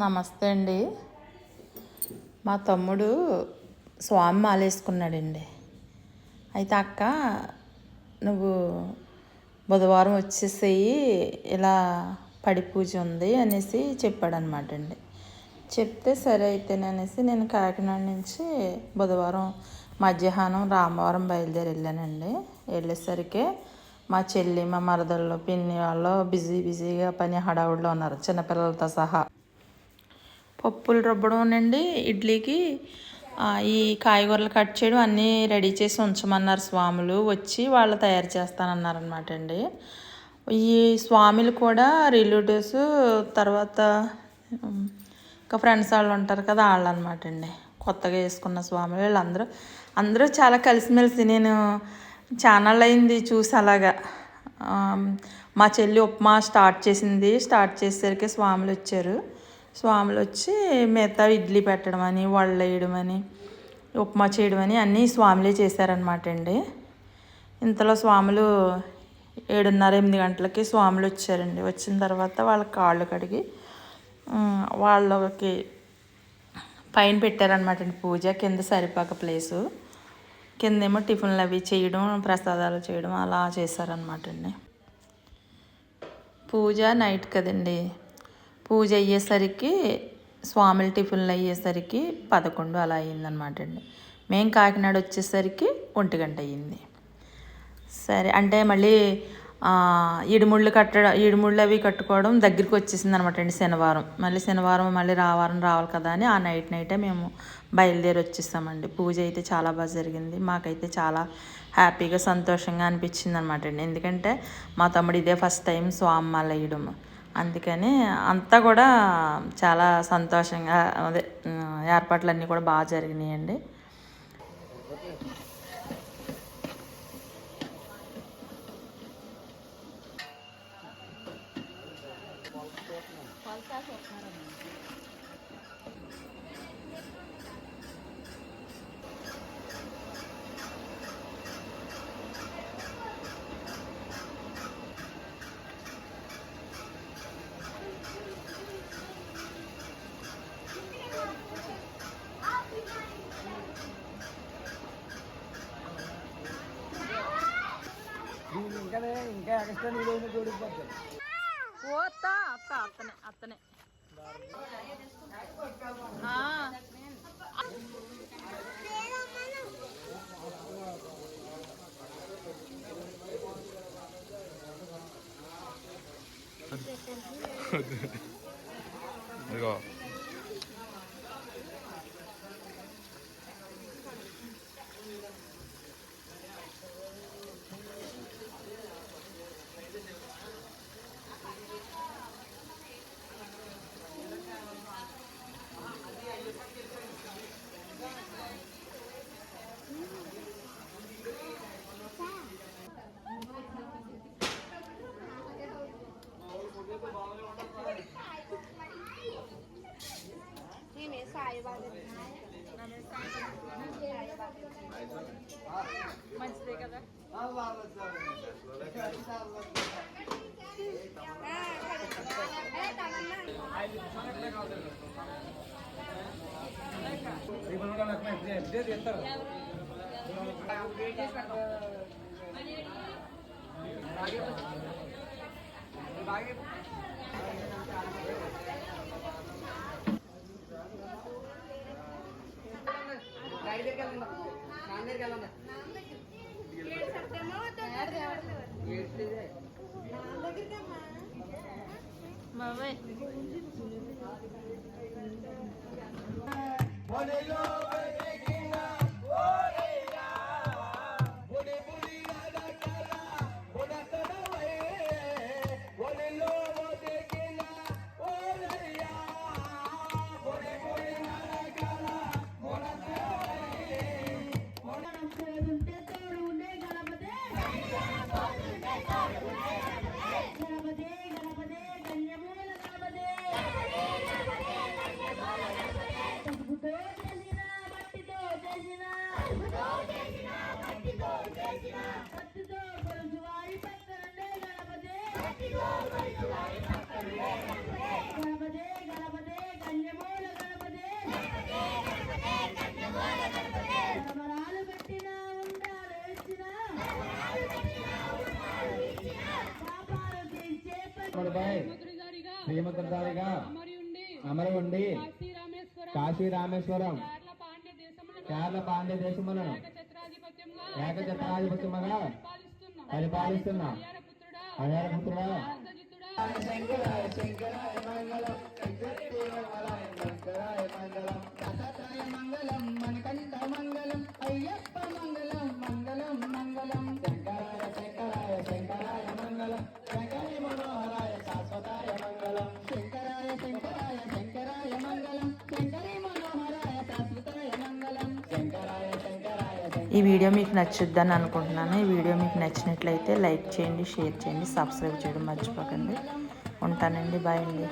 నమస్తే అండి. మా తమ్ముడు స్వామి మాలేసుకున్నాడండి. అయితే అక్క నువ్వు బుధవారం వచ్చేసేయి ఇలా పడి పూజ ఉంది అనేసి చెప్పాడనమాట అండి. చెప్తే సరే అయితేననేసి నేను కాకినాడ నుంచి బుధవారం మధ్యాహ్నం రామవరం బయలుదేరి వెళ్ళానండి. వెళ్ళేసరికి మా చెల్లి మా మరదళ్ళు పిన్ని వాళ్ళు బిజీ బిజీగా పని హడావుడిలో ఉన్నారు. చిన్నపిల్లలతో సహా. పప్పులు రుబ్బడం అండి ఇడ్లీకి ఈ కాయగూరలు కట్ చేయడం అన్నీ రెడీ చేసి ఉంచమన్నారు స్వాములు. వచ్చి వాళ్ళు తయారు చేస్తానన్నారనమాట అండి. ఈ స్వాములు కూడా రిలేటివ్స్ తర్వాత ఇంకా ఫ్రెండ్స్ వాళ్ళు ఉంటారు కదా వాళ్ళు అనమాట అండి. కొత్తగా వేసుకున్న స్వాములు వీళ్ళందరూ. అందరూ చాలా కలిసిమెలిసి నేను ఛానల్ అయింది చూసి అలాగా. మా చెల్లి ఉప్మా స్టార్ట్ చేసింది. స్టార్ట్ చేసేసరికి స్వాములు వచ్చారు. స్వాములు వచ్చి మిగతా ఇడ్లీ పెట్టడం అని వాళ్ళు వేయడం అని ఉప్మా చేయడం అని అన్నీ స్వాములే చేశారనమాట అండి. ఇంతలో స్వాములు ఏడున్నర ఎనిమిది గంటలకి స్వాములు వచ్చారండి వచ్చిన తర్వాత వాళ్ళ కాళ్ళు కడిగి వాళ్ళకి పైన పెట్టారనమాట అండి పూజ. కింద సరిపాక ప్లేసు. కిందేమో టిఫిన్లు అవి చేయడం ప్రసాదాలు చేయడం అలా చేశారనమాట అండి. పూజ నైట్ కదండి. పూజ అయ్యేసరికి స్వాములు టిఫిన్లు అయ్యేసరికి పదకొండు అలా అయిందనమాట అండి. మేము కాకినాడ వచ్చేసరికి ఒంటి గంట అయ్యింది. సరే అంటే మళ్ళీ ఇడిముళ్ళు కట్టడం ఇడిముళ్ళు అవి కట్టుకోవడం దగ్గరికి వచ్చేసింది అనమాట అండి శనివారం. మళ్ళీ శనివారం మళ్ళీ రావారం రావాలి కదా అని ఆ నైట్ నైటే మేము బయలుదేరి వచ్చేసామండి. పూజ అయితే చాలా బాగా జరిగింది. మాకైతే చాలా హ్యాపీగా సంతోషంగా అనిపించింది అనమాట అండి. ఎందుకంటే మా తమ్ముడు ఇదే ఫస్ట్ టైం స్వామిమాల వేయడం అందుకని అంతా కూడా చాలా సంతోషంగా అదే ఏర్పాట్లన్నీ కూడా బాగా జరిగినాయండి ఇంకా ఇంకా ఎక్స్ట్రా నీళ్ళు అత్త అత్త అత్తనే. అత్తనే మంచిదే కదా ఇదే తీస్తారు బాబాయ్ గణపతే సూత్రధారిగా అమరి ఉండి కాశీ రామేశ్వరం కేరళ పాండ్య దేశములను ఏకఛత్రాధిపత్యముగా పరిపాలిస్తున్న. పరిపాలిస్తున్న. పుత్రుడా అయ్యారపుత్రుడా. అర్ధజిత్తుడా మంగళం ఈ వీడియో మీకు నచ్చుద్దని అనుకుంటున్నాను. ఈ వీడియో మీకు నచ్చినట్లయితే లైక్ చేయండి షేర్ చేయండి సబ్స్క్రైబ్ చేయడం మర్చిపోకండి. ఉంటానండి. బాయ్ అండి.